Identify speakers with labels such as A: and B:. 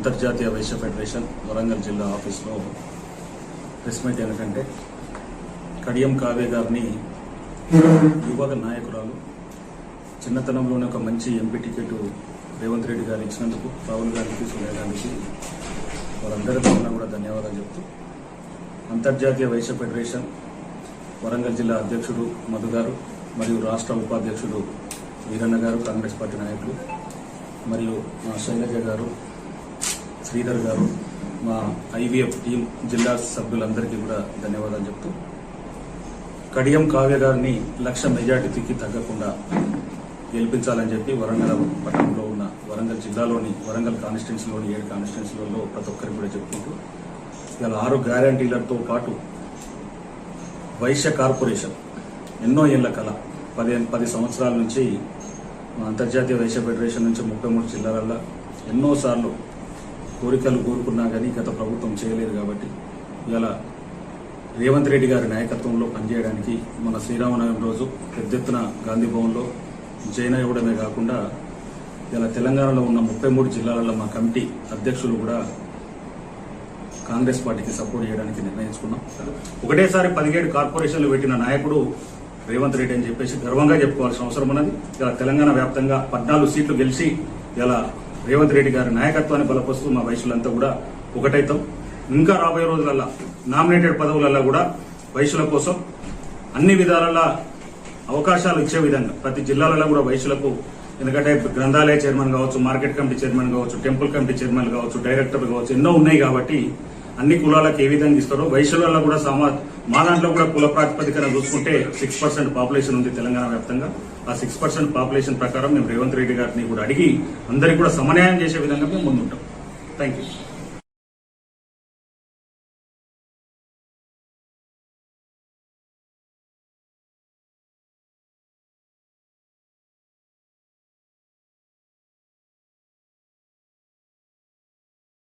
A: అంతర్జాతీయ వైశ్య ఫెడరేషన్ వరంగల్ జిల్లా ఆఫీస్లో ప్రెస్ మీట్ ఏమిటంటే కడియం కావ్య గారిని యువక నాయకురాలు చిన్నతనంలోనే ఒక మంచి ఎంపీ టికెట్ రేవంత్ రెడ్డి గారు ఇచ్చినందుకు రాహుల్ గాంధీకి సోనియా గాంధీకి వారందరి తరఫున కూడా ధన్యవాదాలు చెప్తూ అంతర్జాతీయ వైశ్య ఫెడరేషన్ వరంగల్ జిల్లా అధ్యక్షుడు మధు గారు మరియు రాష్ట్ర ఉపాధ్యక్షుడు వీరన్న గారు కాంగ్రెస్ పార్టీ నాయకులు మరియు మా శైలజ గారు శ్రీధర్ గారు మా ఐవీఎఫ్ టీం జిల్లా సభ్యులందరికీ కూడా ధన్యవాదాలు చెప్తూ కడియం కావ్య గారిని లక్ష మెజార్టీకి తగ్గకుండా గెలిపించాలని చెప్పి వరంగల్ పట్టణంలో ఉన్న వరంగల్ జిల్లాలోని వరంగల్ కాన్స్టిట్యున్సీలోని ఏడు కాన్స్టిట్యున్సీలలో ప్రతి ఒక్కరికి కూడా చెప్పుకుంటూ ఇలా ఆరు గ్యారంటీలతో పాటు వైశ్య కార్పొరేషన్ ఎన్నో ఏళ్ళ కళ. పదిహేను పది సంవత్సరాల నుంచి మా అంతర్జాతీయ వైశ్య ఫెడరేషన్ నుంచి ముప్పై మూడు జిల్లాలలో ఎన్నోసార్లు కోరికలు కోరుకున్నా కానీ గత ప్రభుత్వం చేయలేదు కాబట్టి ఇలా రేవంత్ రెడ్డి గారి నాయకత్వంలో పనిచేయడానికి మన శ్రీరామనవమి రోజు పెద్ద ఎత్తున గాంధీ భవన్లో జైన్ ఇవ్వడమే కాకుండా ఇలా తెలంగాణలో ఉన్న ముప్పై మూడు జిల్లాలలో మా కమిటీ అధ్యక్షులు కూడా కాంగ్రెస్ పార్టీకి సపోర్ట్ చేయడానికి నిర్ణయించుకున్నాం. ఒకటేసారి పదిహేడు కార్పొరేషన్లు పెట్టిన నాయకుడు రేవంత్ రెడ్డి అని చెప్పేసి గర్వంగా చెప్పుకోవాల్సిన అవసరం ఉన్నది. ఇలా తెలంగాణ వ్యాప్తంగా పద్నాలుగు సీట్లు గెలిచి ఇలా రేవంత్ రెడ్డి గారి నాయకత్వాన్ని బలపరుస్తూ మా వైశ్యులంతా కూడా ఒకటైతాం. ఇంకా రాబోయే రోజులల్లా నామినేటెడ్ పదవులల్లా కూడా వైశ్యుల కోసం అన్ని విధాలలో అవకాశాలు ఇచ్చే విధంగా ప్రతి జిల్లాలలో కూడా వైశ్యులకు ఎందుకంటే గ్రంథాలయ చైర్మన్ కావచ్చు మార్కెట్ కమిటీ చైర్మన్ కావచ్చు టెంపుల్ కమిటీ చైర్మన్ కావచ్చు డైరెక్టర్ కావచ్చు ఎన్నో ఉన్నాయి కాబట్టి అన్ని కులాలకు ఏ విధంగా ఇస్తారో వైశ్యులలో కూడా సమా మా దాంట్లో కూడా కుల ప్రాతిపదికన చూసుకుంటే సిక్స్ పర్సెంట్ పాపులేషన్ ఉంది తెలంగాణ వ్యాప్తంగా. ఆ సిక్స్ పర్సెంట్ పాపులేషన్ ప్రకారం మేము రేవంత్ రెడ్డి గారిని కూడా అడిగి అందరికీ కూడా సమన్యాయం చేసే విధంగా మేము ముందుంటాం. Thank you